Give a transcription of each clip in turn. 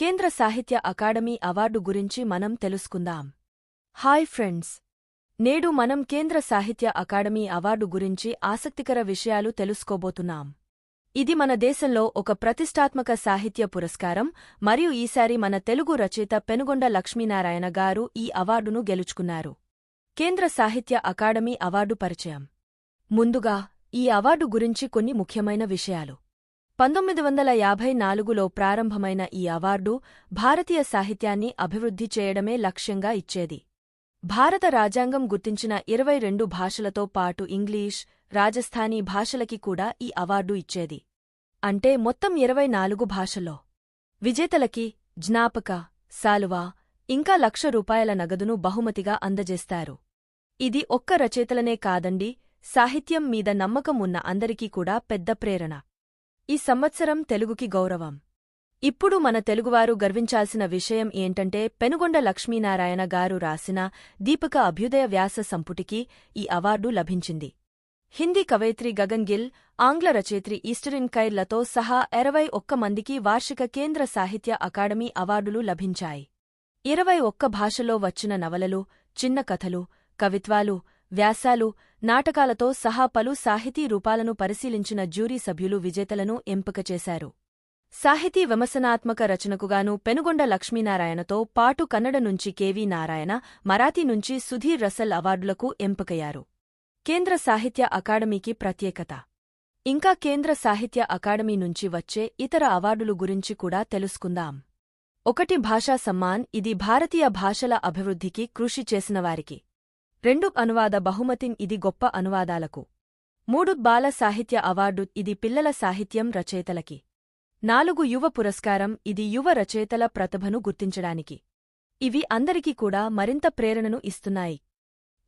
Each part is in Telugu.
కేంద్ర సాహిత్య అకాడమీ అవార్డు గురించి మనం తెలుసుకుందాం. Hi friends! నేడు మనం కేంద్ర సాహిత్య అకాడమీ అవార్డు గురించి ఆసక్తికర విషయాలు తెలుసుకోబోతున్నాం. ఇది మన దేశంలో ఒక ప్రతిష్టాత్మక సాహిత్య పురస్కారం మరియు ఈసారి మన తెలుగు రచయిత పెనుగొండ లక్ష్మీనారాయణ గారు ఈ అవార్డును గెలుచుకున్నారు. కేంద్ర సాహిత్య అకాడమీ అవార్డు పరిచయం. ముందుగా ఈ అవార్డు గురించి కొన్ని ముఖ్యమైన విషయాలు. పంతొమ్మిది వందల యాభై నాలుగులో ప్రారంభమైన ఈ అవార్డు భారతీయ సాహిత్యాన్ని అభివృద్ధి చేయడమే లక్ష్యంగా ఇచ్చేది. భారత రాజ్యాంగం గుర్తించిన ఇరవై రెండు భాషలతో పాటు ఇంగ్లీష్ రాజస్థానీ భాషలకి కూడా ఈ అవార్డు ఇచ్చేది. అంటే మొత్తం ఇరవై నాలుగు భాషల్లో. విజేతలకి జ్ఞాపక సాలువా ఇంకా లక్ష రూపాయల నగదును బహుమతిగా అందజేస్తారు. ఇది ఒక్క రచయితలనే కాదండి సాహిత్యం మీద నమ్మకం ఉన్న అందరికీ కూడా పెద్ద ప్రేరణ. ఈ సంవత్సరం తెలుగుకి గౌరవం. ఇప్పుడు మన తెలుగువారు గర్వించాల్సిన విషయం ఏంటంటే పెనుగొండ లక్ష్మీనారాయణ గారు రాసిన దీపక అభ్యుదయ వ్యాస సంపుటికి ఈ అవార్డు లభించింది. హిందీ కవయిత్రి గగన్ గిల్ ఆంగ్ల రచయిత్రి ఈస్టరిన్ కైర్లతో సహా ఇరవై ఒక్క మందికి వార్షిక కేంద్ర సాహిత్య అకాడమీ అవార్డులు లభించాయి. ఇరవై ఒక్క భాషలో వచ్చిన నవలలు చిన్న కథలు కవిత్వాలు వ్యాసాలు నాటకాలతో సహా పలు సాహితీ రూపాలను పరిశీలించిన జ్యూరీ సభ్యులు విజేతలను ఎంపిక చేశారు. సాహితీ విమర్శనాత్మక రచనకుగాను పెనుగొండ లక్ష్మీనారాయణతో పాటు కన్నడ నుంచి కెవి నారాయణ మరాఠీ నుంచి సుధీర్ రసల్ అవార్డులకు ఎంపికయ్యారు. కేంద్ర సాహిత్య అకాడమీకి ప్రత్యేకత. ఇంకా కేంద్ర సాహిత్య అకాడమీ నుంచి వచ్చే ఇతర అవార్డులు గురించి కూడా తెలుసుకుందాం. ఒకటి భాషా సమ్మాన్ ఇది భారతీయ భాషల అభివృద్ధికి కృషి చేసినవారికి రెండు అనువాద బహుమతిన్ ఇది గొప్ప అనువాదాలకు. మూడు బాల సాహిత్య అవార్డు ఇది పిల్లల సాహిత్యం రచయితలకి. నాలుగు యువ పురస్కారం ఇది యువ రచయితల ప్రతిభను గుర్తించడానికి. ఇవి అందరికీ కూడా మరింత ప్రేరణను ఇస్తున్నాయి.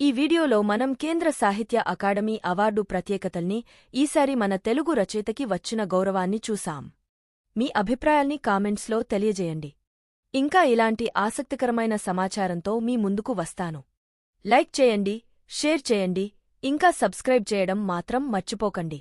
ఈ వీడియోలో మనం కేంద్ర సాహిత్య అకాడమీ అవార్డు ప్రత్యేకతల్ని ఈసారి మన తెలుగు రచయితకి వచ్చిన గౌరవాన్ని చూసాం మీ అభిప్రాయాల్ని కామెంట్స్లో తెలియజేయండి. ఇంకా ఇలాంటి ఆసక్తికరమైన సమాచారంతో మీ ముందుకు వస్తాను. లైక్ చేయండి షేర్ చేయండి ఇంకా సబ్స్క్రైబ్ చేయడం మాత్రం మర్చిపోకండి.